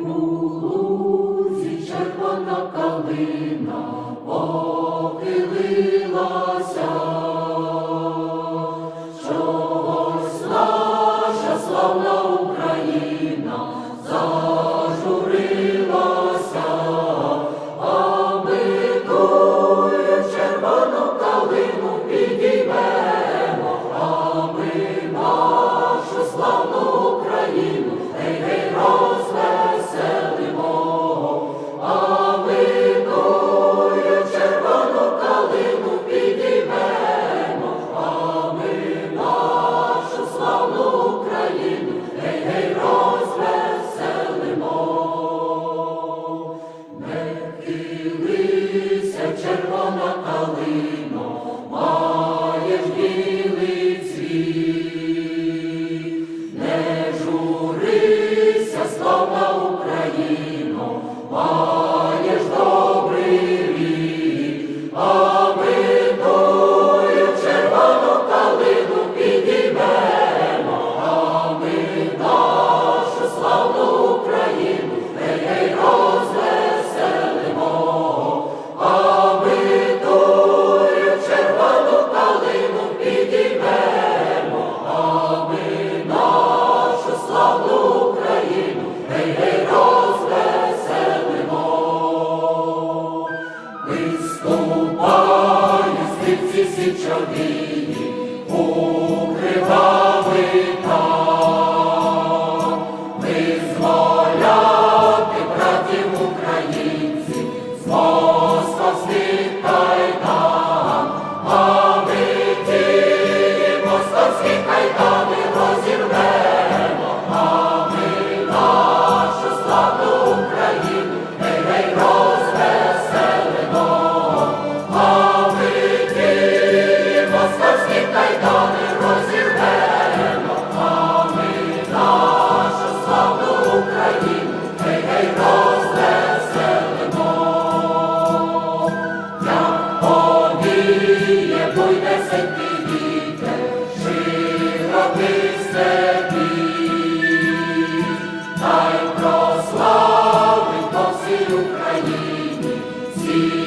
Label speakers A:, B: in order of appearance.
A: лузі червона калина тисячовій у кривавий та. see.